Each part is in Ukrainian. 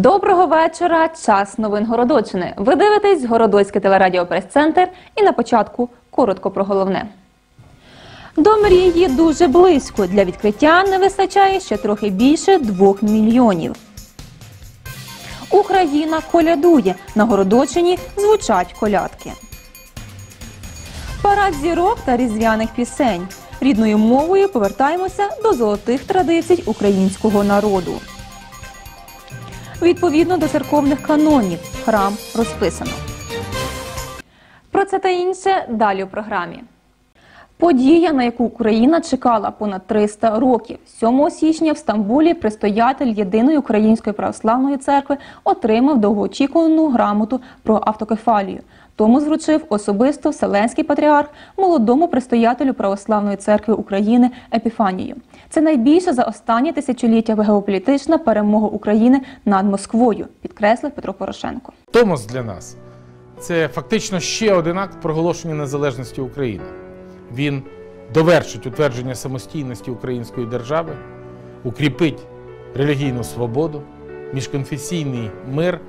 Доброго вечора. Час новин Городочини. Ви дивитесь Городоцьке телерадіо прес-центр і на початку коротко про головне. До мрії дуже близько. Для відкриття не вистачає ще трохи більше двох мільйонів. Україна колядує. На Городочині звучать колядки. Парад зірок та різдвяних пісень. Рідною мовою повертаємося до золотих традицій українського народу. Відповідно до церковних канонів, храм розписано. Про це та інше далі у програмі. Подія, на яку Україна чекала понад 300 років. 7 січня в Стамбулі предстоятель єдиної української православної церкви отримав довгоочікувану грамоту про автокефалію. Тому зручив особисто Вселенський патріарх молодому предстоятелю Православної церкви України Епіфанію. Це найбільша за останні тисячоліття геополітична перемога України над Москвою, підкреслив Петро Порошенко. Томос для нас це фактично ще один акт проголошення незалежності України. Він довершить утвердження самостійності української держави, укріпить релігійну свободу, міжконфесійний мир.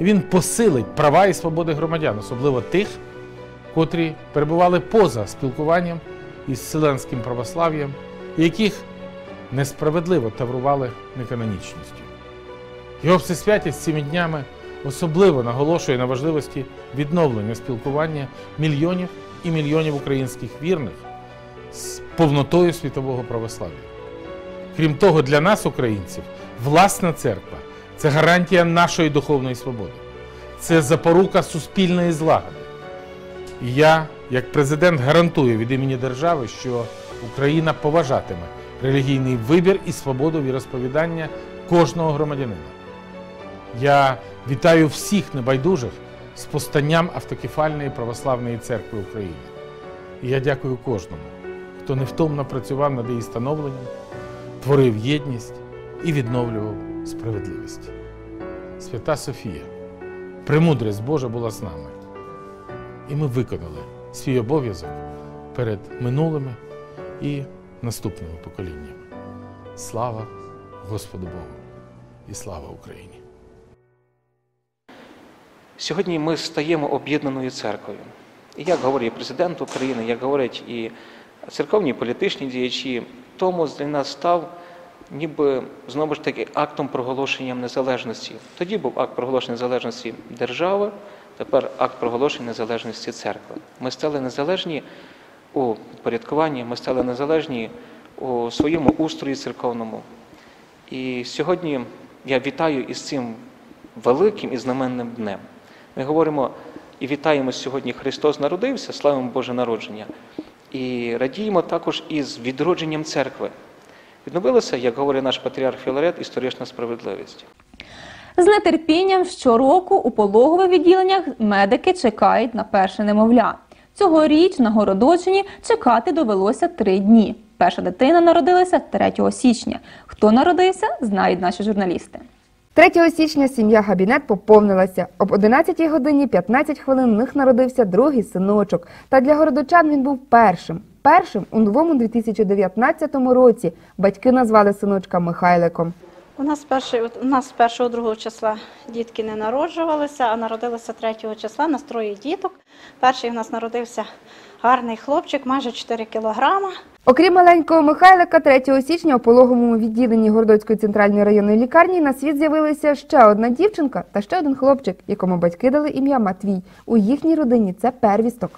Він посилить права і свободи громадян, особливо тих, котрі перебували поза спілкуванням із Вселенським православ'ям, яких несправедливо таврували неканонічністю. Його всесвятість цими днями особливо наголошує на важливості відновлення спілкування мільйонів і мільйонів українських вірних з повнотою світового православ'я. Крім того, для нас, українців, власна церква це гарантія нашої духовної свободи, це запорука суспільної злагоди. І я, як президент, гарантую від імені держави, що Україна поважатиме релігійний вибір і свободу віросповідання кожного громадянина. Я вітаю всіх небайдужих з постанням автокефальної православної церкви України. І я дякую кожному, хто невтомно працював над її становленням, творив єдність і відновлював справедливість. Свята Софія, премудрість Божа була з нами. І ми виконали свій обов'язок перед минулими і наступними поколіннями. Слава Господу Богу і слава Україні! Сьогодні ми стаємо об'єднаною церквою. І як говорить президент України, як говорять і церковні політичні діячі, тому для нас став ніби знову ж таки актом проголошення незалежності. Тоді був акт проголошення незалежності держави, тепер акт проголошення незалежності церкви. Ми стали незалежні у порядкуванні, ми стали незалежні у своєму устрої церковному. І сьогодні я вітаю із цим великим і знаменним днем. Ми говоримо і вітаємо сьогодні Христос народився, славимо Боже народження, і радіємо також із відродженням церкви. Відновилася, як говорить наш патріарх Філарет, історична справедливість. З нетерпінням щороку у пологових відділеннях медики чекають на перше немовля. Цьогоріч на Городочині чекати довелося три дні. Перша дитина народилася 3 січня. Хто народився, знають наші журналісти. 3 січня сім'я Габінет поповнилася. Об 11 годині 15 хвилин в них народився другий синочок. Та для городочан він був першим. Першим у новому 2019 році батьки назвали синочка Михайликом. У нас перший у нас з 1-2 числа дітки не народжувалися, а народилися 3 числа на троє діток. Перший у нас народився гарний хлопчик, майже 4 кілограма. Окрім маленького Михайлика, 3 січня у пологовому відділенні Городоцької центральної районної лікарні на світ з'явилися ще одна дівчинка та ще один хлопчик, якому батьки дали ім'я Матвій. У їхній родині це первісток.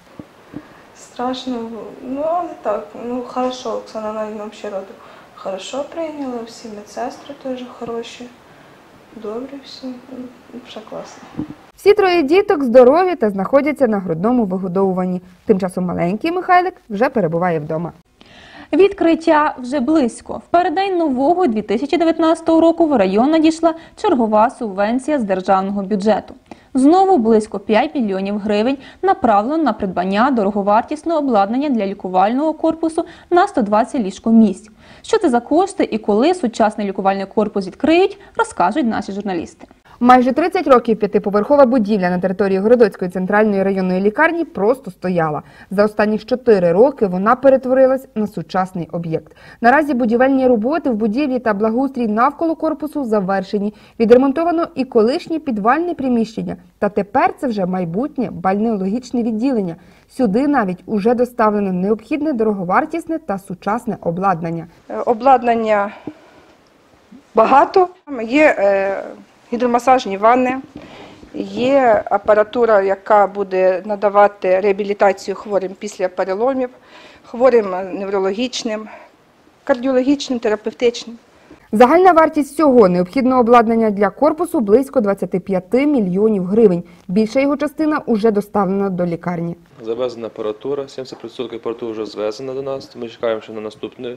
Страшно, ну але так, ну хорошо, Оксана Навіть взагалі роду хорошо прийняла, всі медсестри теж хороші, добре всі, ну, все класно. Всі троє діток здорові та знаходяться на грудному вигодовуванні. Тим часом маленький Михайлик вже перебуває вдома. Відкриття вже близько. В переддень нового 2019 року в район надійшла чергова субвенція з державного бюджету. Знову близько 5 мільйонів гривень направлено на придбання дороговартісного обладнання для лікувального корпусу на 120 ліжкомісць. Що це за кошти і коли сучасний лікувальний корпус відкриють, розкажуть наші журналісти. Майже 30 років п'ятиповерхова будівля на території Городоцької центральної районної лікарні просто стояла. За останніх 4 роки вона перетворилась на сучасний об'єкт. Наразі будівельні роботи в будівлі та благоустрій навколо корпусу завершені. Відремонтовано і колишнє підвальне приміщення. Та тепер це вже майбутнє бальнеологічне відділення. Сюди навіть уже доставлено необхідне дороговартісне та сучасне обладнання. Е, Обладнання багато. Є е, гідромасажні ванни, є апаратура, яка буде надавати реабілітацію хворим після переломів, хворим неврологічним, кардіологічним, терапевтичним. Загальна вартість всього необхідного обладнання для корпусу близько 25 мільйонів гривень. Більша його частина уже доставлена до лікарні. Завезена апаратура, 70% апаратури вже звезена до нас. Ми чекаємо ще на наступну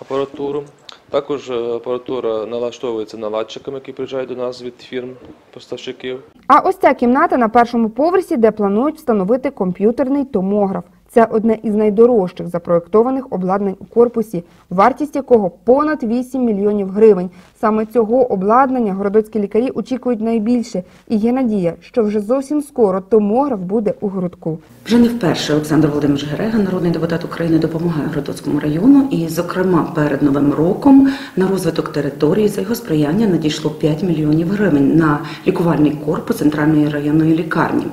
апаратуру. Також е, апаратура налаштовується наладчиками, які приїжджають до нас від фірм поставщиків. А ось ця кімната на першому поверсі, де планують встановити комп'ютерний томограф. Це одне із найдорожчих запроєктованих обладнань у корпусі, вартість якого понад 8 мільйонів гривень. Саме цього обладнання городоцькі лікарі очікують найбільше. І є надія, що вже зовсім скоро томограф буде у городку. Вже не вперше Олександр Володимирович Герега, народний депутат України, допомагає Городоцькому району. І, зокрема, перед новим роком на розвиток території за його сприяння надійшло 5 мільйонів гривень на лікувальний корпус центральної районної лікарні.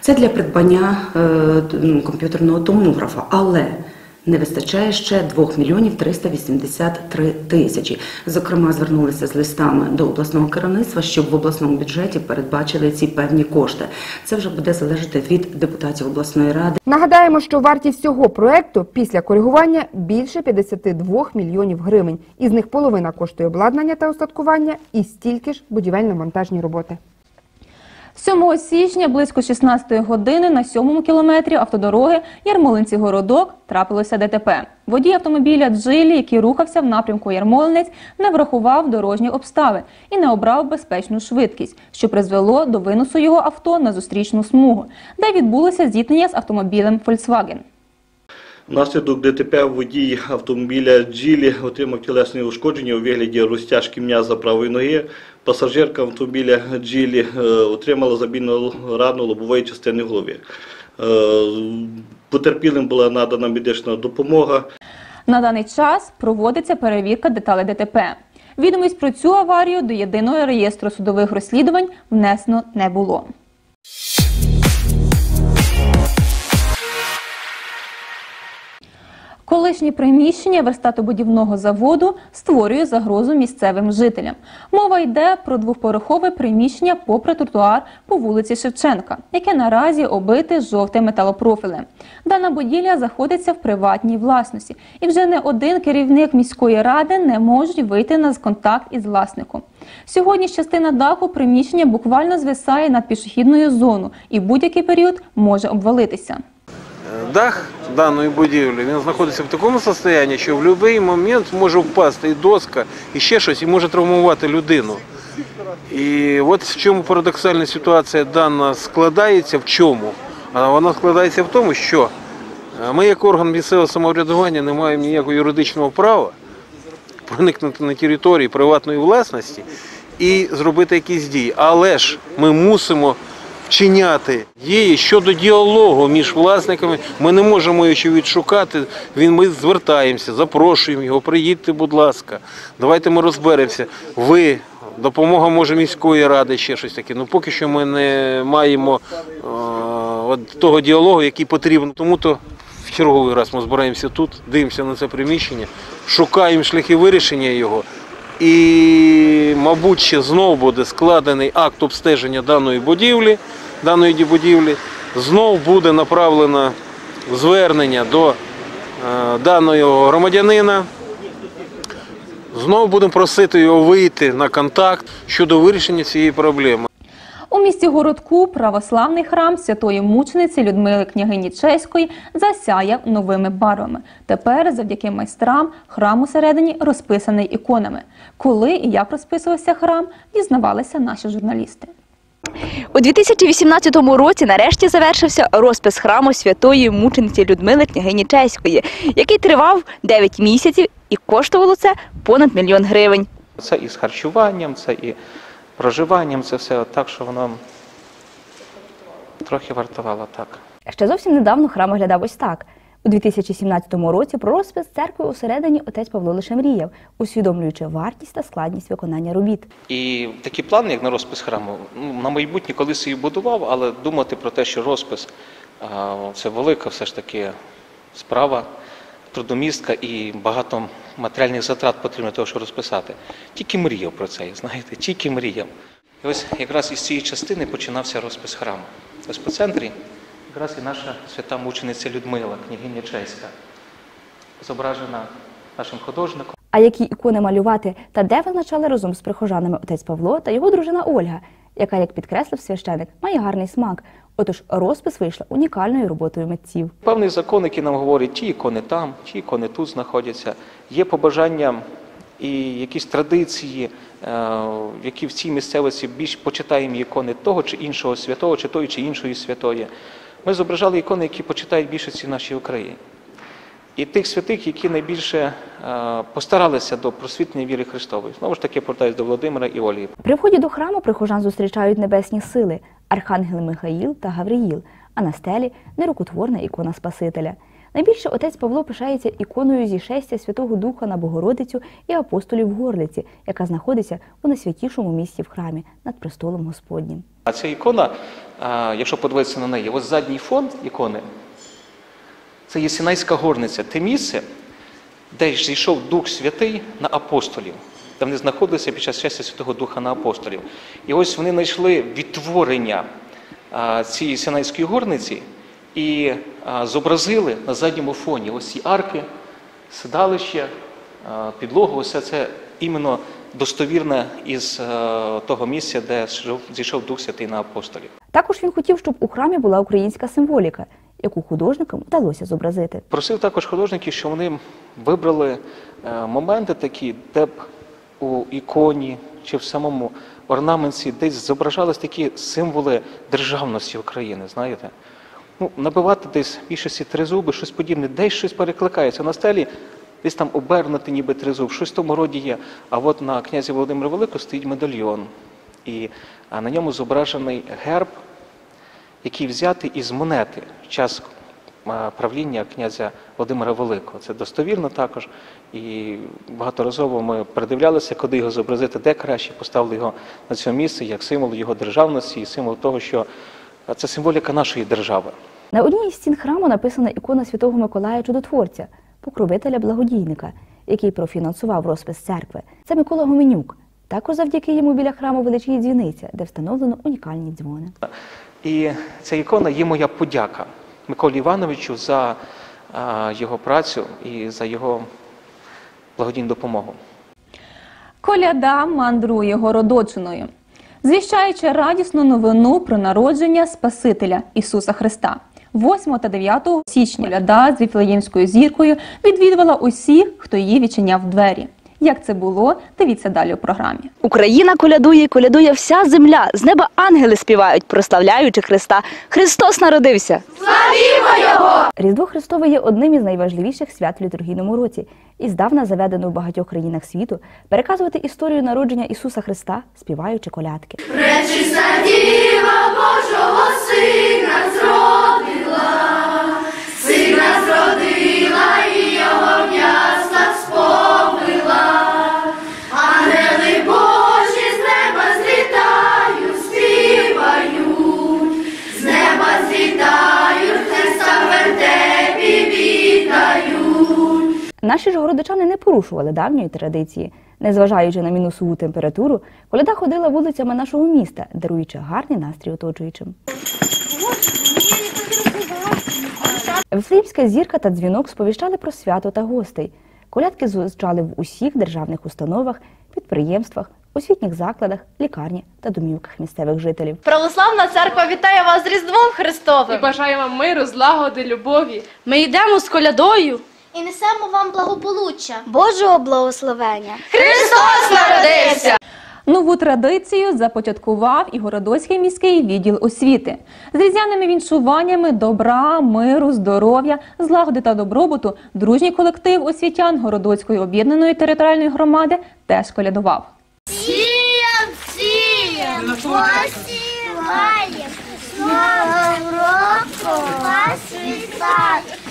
Це для придбання е, комп'ютерного томографа, але не вистачає ще 2 мільйонів 383 тисячі. Зокрема, звернулися з листами до обласного керівництва, щоб в обласному бюджеті передбачили ці певні кошти. Це вже буде залежати від депутатів обласної ради. Нагадаємо, що вартість всього проекту після коригування більше 52 мільйонів гривень. Із них половина коштує обладнання та устаткування і стільки ж будівельно-монтажні роботи. 7 січня близько 16 години на 7 кілометрі автодороги Ярмолинці-Городок трапилося ДТП. Водій автомобіля Джилі, який рухався в напрямку Ярмолинець, не врахував дорожні обставин і не обрав безпечну швидкість, що призвело до виносу його авто на зустрічну смугу, де відбулося зіткнення з автомобілем Volkswagen. Внаслідок ДТП водій автомобіля Джілі отримав тілесні ушкодження у вигляді розтяжки м'яза правої ноги. Пасажирка автомобіля Джілі е, отримала забійну рану лобової частини голови. Е, Потерпілим була надана медична допомога. На даний час проводиться перевірка деталей ДТП. Відомість про цю аварію до єдиного реєстру судових розслідувань внесено не було. Колишнє приміщення верстатобудівного заводу створює загрозу місцевим жителям. Мова йде про двоповерхове приміщення попри тротуар по вулиці Шевченка, яке наразі обите жовтим металопрофілем. Дана будівля знаходиться в приватній власності, і вже не один керівник міської ради не можуть вийти на контакт із власником. Сьогодні частина даху приміщення буквально звисає над пішохідною зоною і будь-який період може обвалитися. Дах даної будівлі він знаходиться в такому стані, що в будь-який момент може впасти і доска, і ще щось, і може травмувати людину. І от в чому парадоксальна ситуація дана складається в чому? Вона складається в тому, що е, ми, як орган місцевого самоврядування, не маємо ніякого юридичного права проникнути на території приватної власності і зробити якісь дії. Але ж ми мусимо вчиняти дії щодо діалогу між власниками. Ми не можемо його ще відшукати. Він ми звертаємося, запрошуємо його. Приїдьте, будь ласка, давайте ми розберемося. Ви. Допомога може міської ради, ще щось таке. Ну поки що ми не маємо е, того діалогу, який потрібен. Тому то в черговий раз ми збираємося тут, дивимося на це приміщення, шукаємо шляхи вирішення його. І, мабуть, ще знову буде складений акт обстеження даної будівлі, даної будівлі. Знов буде направлено звернення до е, даного громадянина. Знову будемо просити його вийти на контакт щодо вирішення цієї проблеми. У місті Городку православний храм святої мучениці Людмили княгині Чеської засяяв новими барвами. Тепер, завдяки майстрам, храм усередині розписаний іконами. Коли і як розписувався храм, дізнавалися наші журналісти. У 2018 році нарешті завершився розпис храму святої мучениці Людмили княгині Чеської, який тривав 9 місяців і коштувало це понад мільйон гривень. Це і з харчуванням, це і проживанням, це все так, що воно трохи вартувало так. Ще зовсім недавно храм виглядав ось так. У 2017 році про розпис церкви усередині отець Павло лише мріяв, усвідомлюючи вартість та складність виконання робіт. І такі плани, як на розпис храму, ну, на майбутнє колись і будував, але думати про те, що розпис це велика все ж таки справа, трудомістка і багато матеріальних затрат потрібно того, щоб розписати. Тільки мріяв про це, знаєте, тільки мріяв. І ось якраз із цієї частини починався розпис храму. Ось по центрі якраз і наша свята мучениця Людмила, княгиня Чеська, зображена нашим художником. А які ікони малювати та де визначали разом з прихожанами отець Павло та його дружина Ольга, яка, як підкреслив священик, має гарний смак. Отож, розпис вийшла унікальною роботою митців. Певний закон, який нам говорить, ті ікони там, ті ікони тут знаходяться. Є побажання і якісь традиції, е, які в цій місцевості більш почитаємо ікони того чи іншого святого, чи тої чи іншої святої. Ми зображали ікони, які почитають більшості нашій Україні. І тих святих, які найбільше е, постаралися до просвітлення віри Христової. Знову ж таки, повертаюся до Володимира і Олії. При вході до храму прихожан зустрічають небесні сили архангели Михаїл та Гавриїл, а на стелі нерукотворна ікона Спасителя. Найбільше отець Павло пишається іконою зішестя Святого Духа на Богородицю і апостолів Горлиці, яка знаходиться у найсвятішому місці в храмі над престолом Господнім. А ця ікона, якщо подивитися на неї, ось задній фон ікони, це є Сінайська горниця, те місце, де зійшов Дух Святий на апостолів, де вони знаходилися під час щастя Святого Духа на апостолів. І ось вони знайшли відтворення цієї Сінайської горниці і зобразили на задньому фоні ось ці арки, седалище, підлогу, все це іменно достовірне із того місця, де зійшов- зійшов Дух Святий на апостолів. Також він хотів, щоб у храмі була українська символіка, яку художникам вдалося зобразити. Просив також художників, що вони вибрали е, моменти такі, де б у іконі чи в самому орнаменті десь зображались такі символи державності України, знаєте. Ну, набивати десь більшості тризуби, щось подібне, десь щось перекликається. На стелі десь там обернути ніби тризуб, щось в тому роді є. А от на князі Володимира Великого стоїть медальйон. І на ньому зображений герб, який взятий із монети час правління князя Володимира Великого. Це достовірно також. І багаторазово ми передивлялися, куди його зобразити, де краще, поставили його на цьому місці як символ його державності і символ того, що це символіка нашої держави. На одній із стін храму написана ікона Святого Миколая Чудотворця, покровителя благодійника, який профінансував розпис церкви. Це Микола Гуменюк. Також завдяки йому біля храму величіє дзвіниця, де встановлено унікальні дзвони. І ця ікона є моя подяка Миколі Івановичу за його працю і за його благодійну допомогу. Коляда мандрує Городочиною, звіщаючи радісну новину про народження Спасителя Ісуса Христа. 8 та 9 січня коляда з Віфлеємською зіркою відвідувала усіх, хто її відчиняв двері. Як це було, дивіться далі у програмі. Україна колядує, колядує вся земля. З неба ангели співають, прославляючи Христа. Христос народився. Славімо Його! Різдво Христове є одним із найважливіших свят в літургійному році і здавна заведено в багатьох країнах світу переказувати історію народження Ісуса Христа, співаючи колядки. Наші ж городочани не порушували давньої традиції. Незважаючи на мінусову температуру, коляда ходила вулицями нашого міста, даруючи гарний настрій оточуючим. Вифлеємська зірка та дзвінок сповіщали про свято та гостей. Колядки звучали в усіх державних установах, підприємствах, освітніх закладах, лікарні та домівках місцевих жителів. Православна церква вітає вас з Різдвом Христовим! І бажаю вам миру, злагоди, любові. Ми йдемо з колядою. І несемо вам благополуччя, Божого благословення. Христос народився! Нову традицію започаткував і Городоцький міський відділ освіти з різдвяними віншуваннями добра, миру, здоров'я, злагоди та добробуту. Дружній колектив освітян Городоцької об'єднаної територіальної громади теж колядував. Сіям, сіям! посіваєм, з новим роком вас вітаю.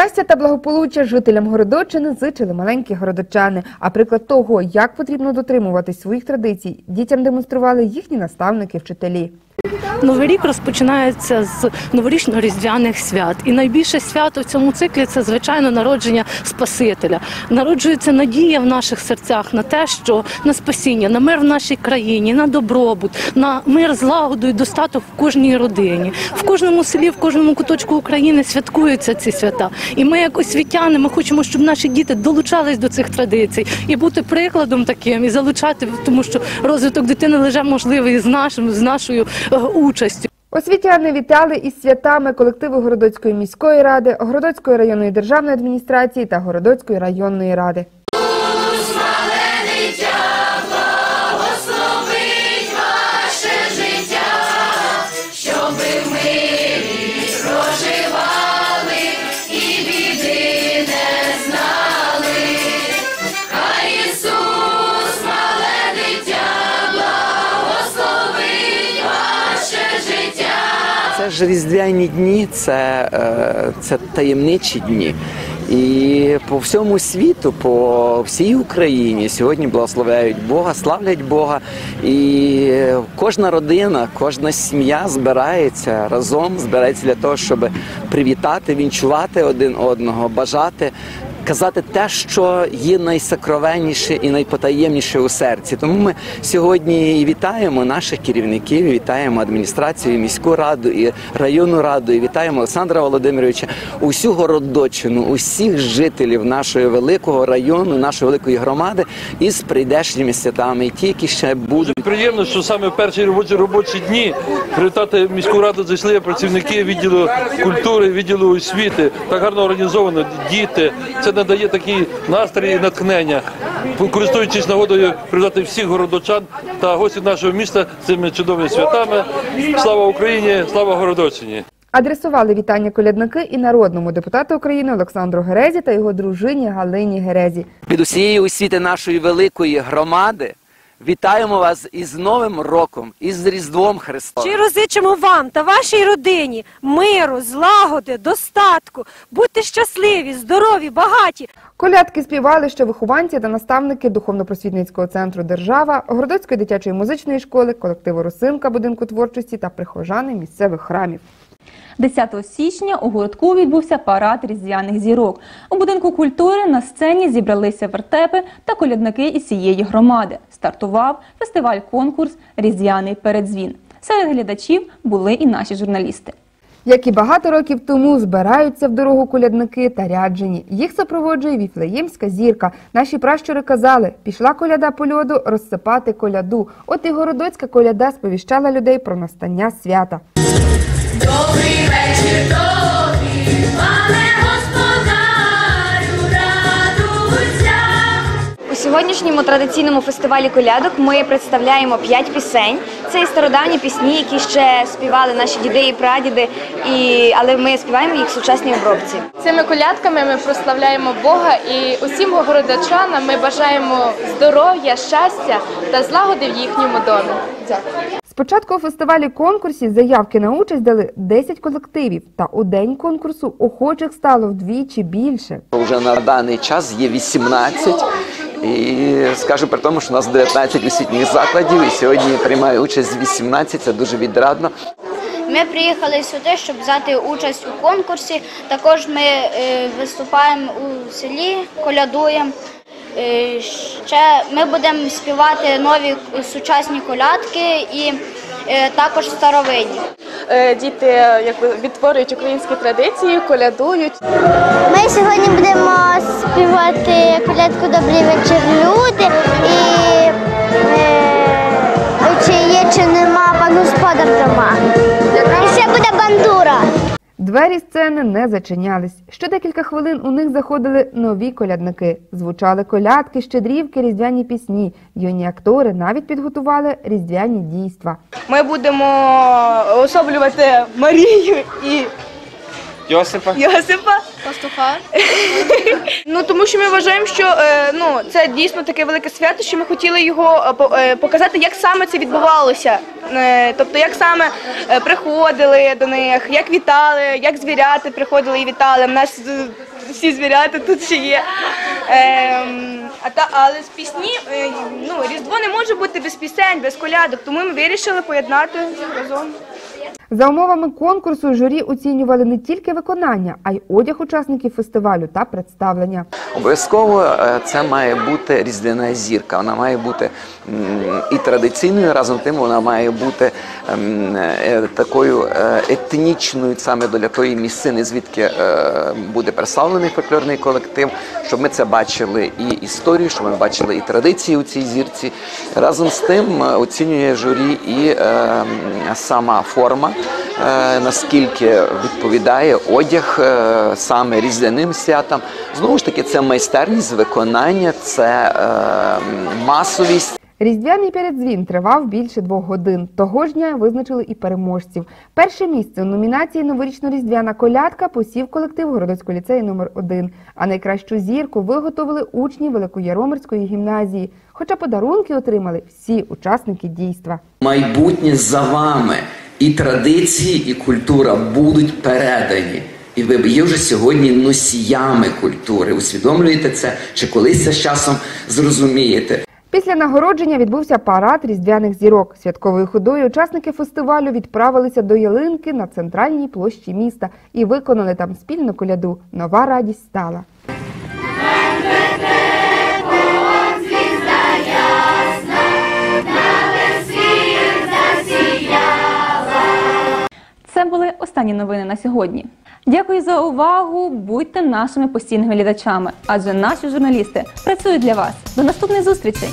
Щастя та благополуччя жителям Городочини зичили маленькі городочани. А приклад того, як потрібно дотримуватись своїх традицій, дітям демонстрували їхні наставники, вчителі. Новий рік розпочинається з новорічно-різдвяних свят. І найбільше свято в цьому циклі це звичайно народження Спасителя. Народжується надія в наших серцях на те, що на спасіння, на мир в нашій країні, на добробут, на мир, злагоду і достаток в кожній родині. В кожному селі, в кожному куточку України святкуються ці свята. І ми, як освітяни, ми хочемо, щоб наші діти долучались до цих традицій і бути прикладом таким, і залучати, тому що розвиток дитини лише можливий з нашим, з нашою е, участю. Освітяни вітали із святами колективи Городоцької міської ради, Городоцької районної державної адміністрації та Городоцької районної ради. Ж різдвяні дні, це, е, це таємничі дні. І по всьому світу, по всій Україні сьогодні благословляють Бога, славлять Бога. І кожна родина, кожна сім'я збирається разом, збирається для того, щоб привітати, вінчувати один одного, бажати. Казати те, що є найсакровенніше і найпотаємніше у серці. Тому ми сьогодні вітаємо наших керівників, вітаємо адміністрацію, міську раду, і районну раду, і вітаємо Олександра Володимировича, усю городочину, усіх жителів нашого великого району, нашої великої громади із прийдешніми святами, і ті, ще будуть. Приємно, що саме в перші робочі робочі дні привітати міську раду зайшли працівники відділу культури, відділу освіти. Так гарно організовано діти. Це надає такий настрій і натхнення. Користуючись нагодою, привітати всіх городочан та гостів нашого міста цими чудовими святами. Слава Україні! Слава Городочині! Адресували вітання колядники і народному депутату України Олександру Герезі та його дружині Галині Герезі. Від усієї освіти нашої великої громади вітаємо вас із Новим роком, із Різдвом Христовим. Щиро зичимо вам та вашій родині миру, злагоди, достатку. Будьте щасливі, здорові, багаті. Колядки співали ще вихованці та наставники духовно-просвітницького центру Держава, Городоцької дитячої музичної школи, колективу Росинка будинку творчості та прихожани місцевих храмів. 10 січня у городку відбувся парад різдвяних зірок. У будинку культури на сцені зібралися вертепи та колядники із цієї громади. Стартував фестиваль-конкурс Різдвяний передзвін. Серед глядачів були і наші журналісти. Як і багато років тому збираються в дорогу колядники та ряджені. Їх супроводжує віфлеємська зірка. Наші пращури казали, пішла коляда по льоду розсипати коляду. От і городоцька коляда сповіщала людей про настання свята. Сьогоднішньому традиційному фестивалі колядок ми представляємо п'ять пісень. Це і стародавні пісні, які ще співали наші діди і прадіди, і... але ми співаємо їх в сучасній обробці. Цими колядками ми прославляємо Бога і усім городочанам ми бажаємо здоров'я, щастя та злагоди в їхньому домі. Дякую. Спочатку у фестивалі конкурсі заявки на участь дали 10 колективів, та у день конкурсу охочих стало вдвічі більше. Вже на даний час є 18. І скажу при тому, що у нас 19 освітніх закладів, і сьогодні приймає участь 18, це дуже відрадно. Ми приїхали сюди, щоб взяти участь у конкурсі. Також ми е, виступаємо у селі, колядуємо. Е, ще ми будемо співати нові сучасні колядки і е, також старовинні. Е, Діти якби відтворюють українські традиції, колядують. Ми сьогодні будемо співати колядку Добрий вечір, люди і чи є, чи нема пан господар дома. І ще буде бандура. Двері сцени не зачинялись. Ще декілька хвилин у них заходили нові колядники. Звучали колядки, щедрівки, різдвяні пісні. Юні актори навіть підготували різдвяні дійства. Ми будемо особлювати Марію і Йосипа. Йосипа. Пастуха. Ну тому що ми вважаємо, що е, ну це дійсно таке велике свято, що ми хотіли його е, е, показати, як саме це відбувалося. Е, тобто, як саме е, приходили до них, як вітали, як звіряти приходили і вітали. У нас всі звіряти тут ще є. Ем, а та, але з пісні, е, ну, Різдво не може бути без пісень, без колядок, тому ми вирішили поєднати разом. За умовами конкурсу журі оцінювали не тільки виконання, а й одяг учасників фестивалю та представлення. Обов'язково е, це має бути різдвяна зірка. Вона має бути і традиційною, разом тим вона має бути е, такою е, етнічною саме для тої місцини, звідки буде представлений фольклорний колектив, щоб ми це бачили і історію, щоб ми бачили і традиції у цій зірці. Разом з тим оцінює журі і сама форма, наскільки відповідає одяг е, саме різдвяним святам. Знову ж таки, це майстерність виконання, це е, масовість. Різдвяний передзвін тривав більше двох годин. Того ж дня визначили і переможців. Перше місце у номінації Новорічно-різдвяна колядка посів колектив Городоцького ліцею номер 1 А найкращу зірку виготовили учні Великояромирської гімназії. Хоча подарунки отримали всі учасники дійства. Майбутнє за вами. І традиції, і культура будуть передані. І ви є вже сьогодні носіями культури. Усвідомлюєте це, чи колись це з часом зрозумієте? Після нагородження відбувся парад різдвяних зірок. Святковою ходою учасники фестивалю відправилися до ялинки на центральній площі міста і виконали там спільну коляду. Нова радість стала. останні новини на сьогодні. Дякую за увагу. Будьте нашими постійними глядачами, адже наші журналісти працюють для вас. До наступної зустрічі!